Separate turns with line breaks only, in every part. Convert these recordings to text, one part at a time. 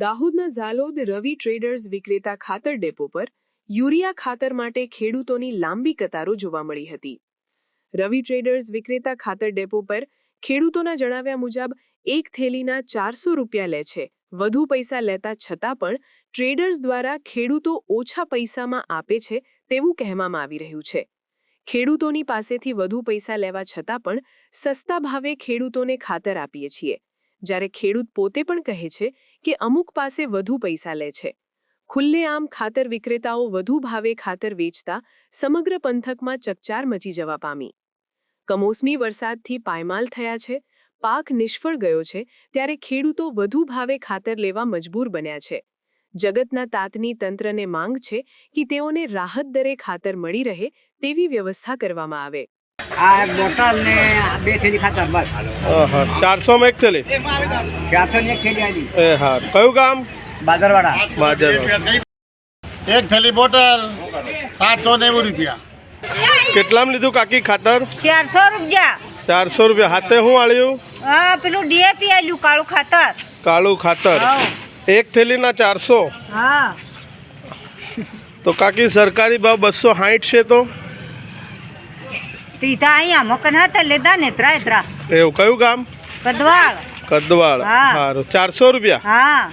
દાહોદના ઝાલોદ રવિ ટ્રેડર્સ વિક્રેતા ખાતર ડેપો પર યુરિયા ખાતર માટે ખેડૂતોની લાંબી કતારો જોવા મળી હતી. રવિ ટ્રેડર્સ વિક્રેતા ખાતર ડેપો પર ખેડૂતોના જણાવ્યા મુજબ, એક થેલીના ચારસો રૂપિયા લે છે. વધુ પૈસા લેતા છતાં પણ ટ્રેડર્સ દ્વારા ખેડૂતો ઓછા પૈસામાં આપે છે તેવું કહેવામાં આવી રહ્યું છે. ખેડૂતોની પાસેથી વધુ પૈસા લેવા છતાં પણ સસ્તા ભાવે ખેડૂતોને ખાતર આપીએ છીએ. જ્યારે ખેડૂત પોતે પણ કહે છે કે અમુક પાસે વધુ પૈસા લે છે. ખુલ્લેઆમ ખાતર વિક્રેતાઓ વધુ ભાવે ખાતર વેચતા સમગ્ર પંથકમાં ચકચાર મચી જવા પામી. કમોસમી વરસાદથી પાયમાલ થયા છે, પાક નિષ્ફળ ગયો છે, ત્યારે ખેડૂતો વધુ ભાવે ખાતર લેવા મજબૂર બન્યા છે. જગતના તાતની તંત્રને માંગ છે કે તેઓને રાહત દરે ખાતર મળી રહે તેવી વ્યવસ્થા કરવામાં આવે.
આ એક બોટલ ને બે થેલી ખાતર બસ.
ચારસો માં એક થેલી?
ચારસો ની એક થેલી આવી
એ હા. કયું ગામ?
બાદરવાડા.
બાજર
એક થેલી બોટલ સાતસો નેવું રૂપિયા.
કેટલામાં લીધું કાકી ખાતર?
ચારસો રૂપિયા.
ચારસો રૂપિયા. હાથે હું આળ્યું
હા પેલું ડીએપી આલ્યું કાળું ખાતર.
કાળું ખાતર. એક થેલીના ચારસો?
હા.
તો કાકી સરકારી ભાવ બસો સાઠ છે તો?
તીધા અહીંયા મકન હતા લીધા ને ત્રાય ત્રા.
એવું કયું ગામ?
કદવાળ.
કદવાળ.
હા.
સારું ચારસો રૂપિયા?
હા.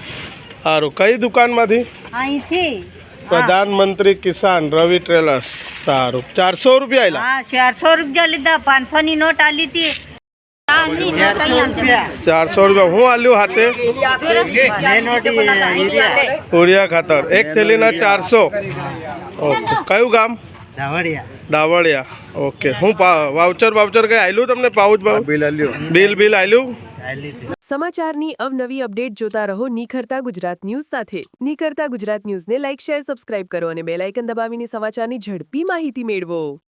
સારું કઈ દુકાનમાંથી?
અહીંથી.
પ્રધાનમંત્રી કિસાન રવિ ટ્રેલર્સ. સારું. ચારસો રૂપિયા આયલા?
હા ચારસો રૂપિયા લીધા. પાંચસો ની નોટ આલી હતી.
ચારસો રૂપિયા.
હું આલ્યું હાથે?
યુરિયા
ઉડિયા ખાતર. એક થેલીના ચારસો. ઓકે. કયું ગામ? દાવડિયા ઓકે હું વાઉચર વાઉચર કઈ આયલું તમને? પાઉચ બિલ આલ્યું. બિલ બિલ આયલું?
સમાચારની અવનવી અપડેટ જોતા રહો નિખરતા ગુજરાત ન્યૂઝ સાથે. નિખરતા ગુજરાત ન્યૂઝને લાઇક શેર સબસ્ક્રાઇબ કરો અને બેલ આઇકન દબાવીને સમાચારની ઝડપી માહિતી મેળવો.